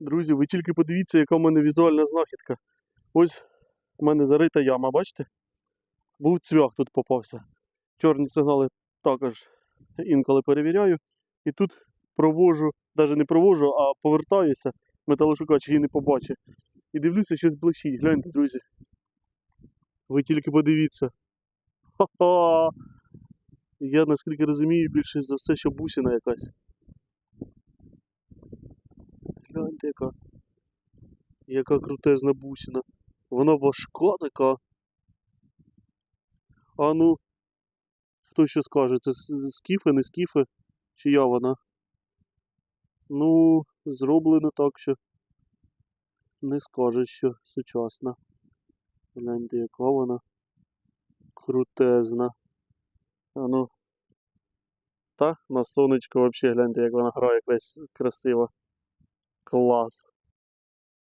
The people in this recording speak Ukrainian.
Друзі, ви тільки подивіться, яка в мене візуальна знахідка. Ось у мене зарита яма, бачите? Був цвях тут попався. Чорні сигнали також інколи перевіряю. І тут провожу, навіть не провожу, а повертаюся. Металошукач її не побачить. І дивлюся, щось блищить. Гляньте, друзі. Ви тільки подивіться. Ха-ха! Я наскільки розумію, більше за все, що бусина якась. Гляньте, яка. Яка крутезна бусина. Вона важка така. А ну, хто що скаже, це скіфи, не скіфи? Чия вона? Ну, зроблено так, що не скажеш, що сучасна. Гляньте, яка вона крутезна. А ну. Та, на сонечко взагалі гляньте, як вона грає крас- красиво. Клас.